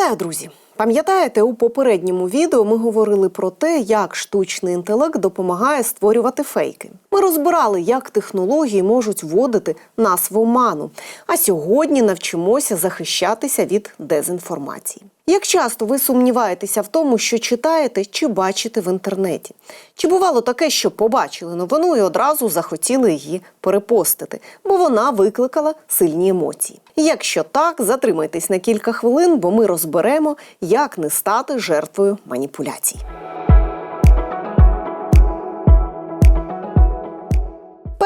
Вітаю, друзі! Пам'ятаєте, у попередньому відео ми говорили про те, як штучний інтелект допомагає створювати фейки. Ми розбирали, як технології можуть вводити нас в оману. А сьогодні навчимося захищатися від дезінформації. Як часто ви сумніваєтеся в тому, що читаєте чи бачите в інтернеті? Чи бувало таке, що побачили новину і одразу захотіли її перепостити, бо вона викликала сильні емоції? Якщо так, затримайтесь на кілька хвилин, бо ми розберемо, як не стати жертвою маніпуляцій.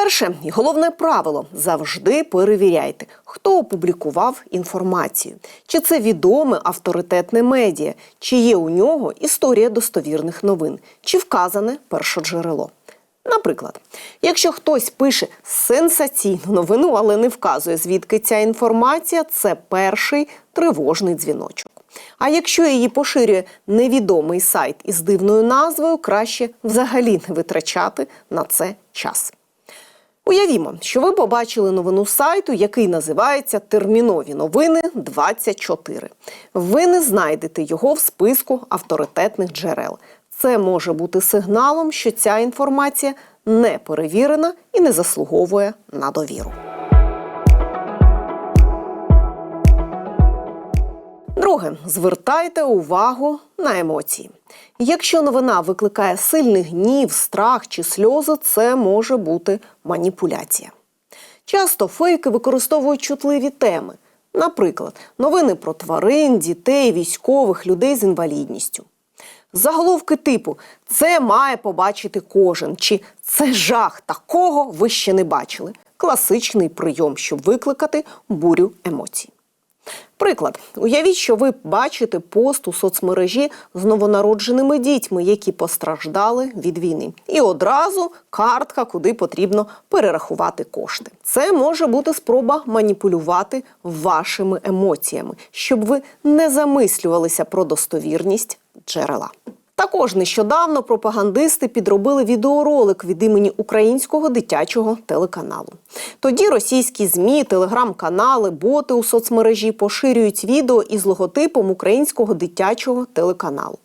Перше і головне правило завжди перевіряйте, хто опублікував інформацію, чи це відоме авторитетне медіа, чи є у нього історія достовірних новин, чи вказане першоджерело. Наприклад, якщо хтось пише сенсаційну новину, але не вказує, звідки ця інформація, це перший тривожний дзвіночок. А якщо її поширює невідомий сайт із дивною назвою, краще взагалі не витрачати на це час. Уявімо, що ви побачили новину сайту, який називається Термінові новини 24. Ви не знайдете його в списку авторитетних джерел. Це може бути сигналом, що ця інформація не перевірена і не заслуговує на довіру. Друге, звертайте увагу на емоції. Якщо новина викликає сильний гнів, страх чи сльози, це може бути маніпуляція. Часто фейки використовують чутливі теми, наприклад, новини про тварин, дітей, військових, людей з інвалідністю. Заголовки типу Це має побачити кожен чи Це жах такого ви ще не бачили. Класичний прийом, щоб викликати бурю емоцій. Приклад, уявіть, що ви бачите пост у соцмережі з новонародженими дітьми, які постраждали від війни, і одразу картка, куди потрібно перерахувати кошти. Це може бути спроба маніпулювати вашими емоціями, щоб ви не замислювалися про достовірність джерела. Також нещодавно пропагандисти підробили відеоролик від імені українського дитячого телеканалу. Тоді російські змі, телеграм-канали, боти у соцмережі поширюють відео із логотипом українського дитячого телеканалу.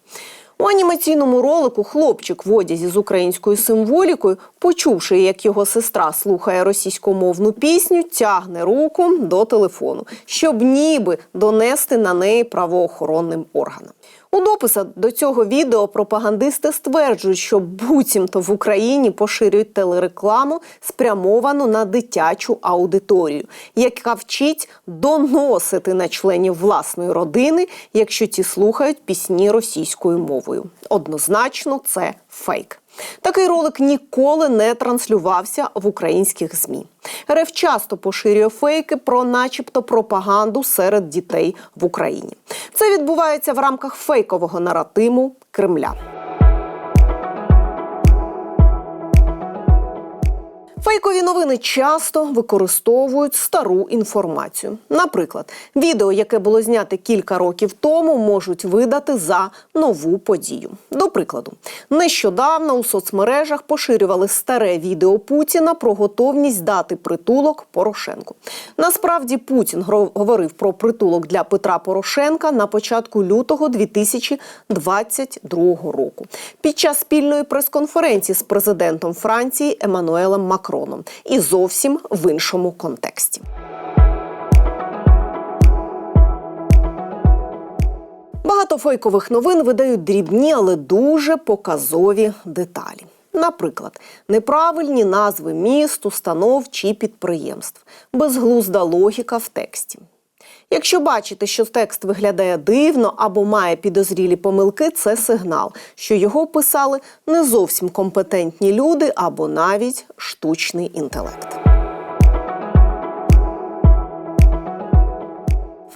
У анімаційному ролику хлопчик в одязі з українською символікою, почувши, як його сестра слухає російськомовну пісню, тягне руку до телефону, щоб ніби донести на неї правоохоронним органам. У дописах до цього відео пропагандисти стверджують, що буцімто в Україні поширюють телерекламу, спрямовану на дитячу аудиторію, яка вчить доносити на членів власної родини, якщо ті слухають пісні російською мовою. Однозначно, це фейк. Такий ролик ніколи не транслювався в українських змі. РФ часто поширює фейки про, начебто, пропаганду серед дітей в Україні. Це відбувається в рамках фейкового наратиму Кремля. Фейкові новини часто використовують стару інформацію. Наприклад, відео, яке було знято кілька років тому, можуть видати за нову подію. До прикладу, нещодавно у соцмережах поширювали старе відео Путіна про готовність дати притулок Порошенку. Насправді Путін говорив про притулок для Петра Порошенка на початку лютого 2022 року під час спільної прес-конференції з президентом Франції Еммануелем Макроном і зовсім в іншому контексті. Багато фейкових новин видають дрібні, але дуже показові деталі. Наприклад, неправильні назви міст, установ чи підприємств, безглузда логіка в тексті. Якщо бачите, що текст виглядає дивно або має підозрілі помилки, це сигнал, що його писали не зовсім компетентні люди або навіть штучний інтелект.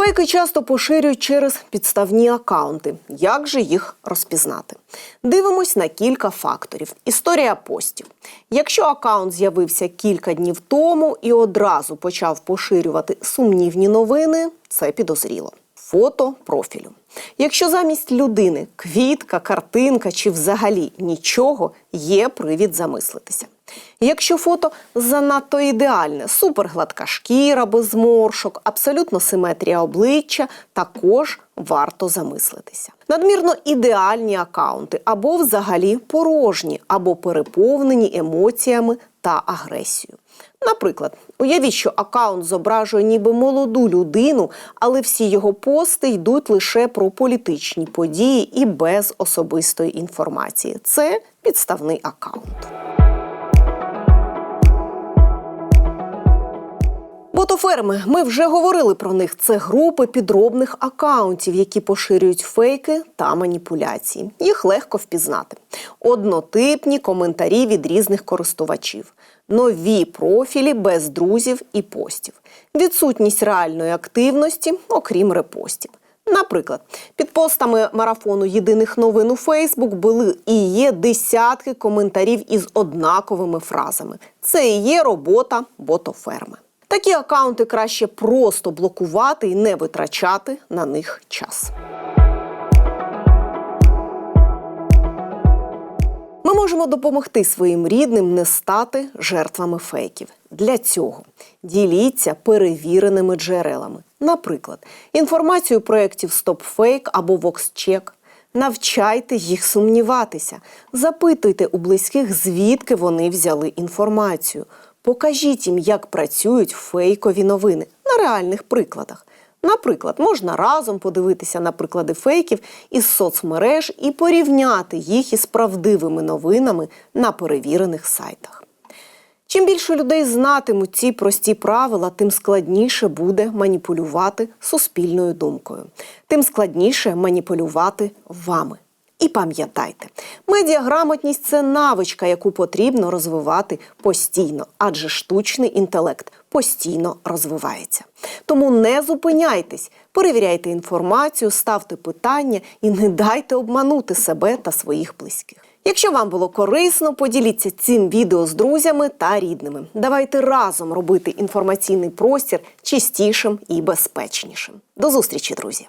Фейки часто поширюють через підставні акаунти. Як же їх розпізнати? Дивимось на кілька факторів. Історія постів. Якщо акаунт з'явився кілька днів тому і одразу почав поширювати сумнівні новини, це підозріло. Фото профілю. Якщо замість людини квітка, картинка чи взагалі нічого, є привід замислитися. Якщо фото занадто ідеальне, супергладка шкіра без зморшок, абсолютно симетрія обличчя, також варто замислитися. Надмірно ідеальні акаунти або взагалі порожні, або переповнені емоціями та агресією. Наприклад, уявіть, що акаунт зображує ніби молоду людину, але всі його пости йдуть лише про політичні події і без особистої інформації. Це підставний акаунт. Ботоферми, ми вже говорили про них. Це групи підробних акаунтів, які поширюють фейки та маніпуляції. Їх легко впізнати. Однотипні коментарі від різних користувачів, нові профілі без друзів і постів, відсутність реальної активності, окрім репостів. Наприклад, під постами марафону єдиних новин у Фейсбук були і є десятки коментарів із однаковими фразами. Це і є робота ботоферми. Такі акаунти краще просто блокувати і не витрачати на них час. Ми можемо допомогти своїм рідним не стати жертвами фейків. Для цього діліться перевіреними джерелами. Наприклад, інформацію проєктів StopFake або VoxCheck. Навчайте їх сумніватися, запитуйте у близьких, звідки вони взяли інформацію. Покажіть їм, як працюють фейкові новини на реальних прикладах. Наприклад, можна разом подивитися на приклади фейків із соцмереж і порівняти їх із правдивими новинами на перевірених сайтах. Чим більше людей знатимуть ці прості правила, тим складніше буде маніпулювати суспільною думкою, тим складніше маніпулювати вами. І пам'ятайте, медіаграмотність це навичка, яку потрібно розвивати постійно, адже штучний інтелект постійно розвивається. Тому не зупиняйтесь, перевіряйте інформацію, ставте питання і не дайте обманути себе та своїх близьких. Якщо вам було корисно, поділіться цим відео з друзями та рідними. Давайте разом робити інформаційний простір чистішим і безпечнішим. До зустрічі, друзі!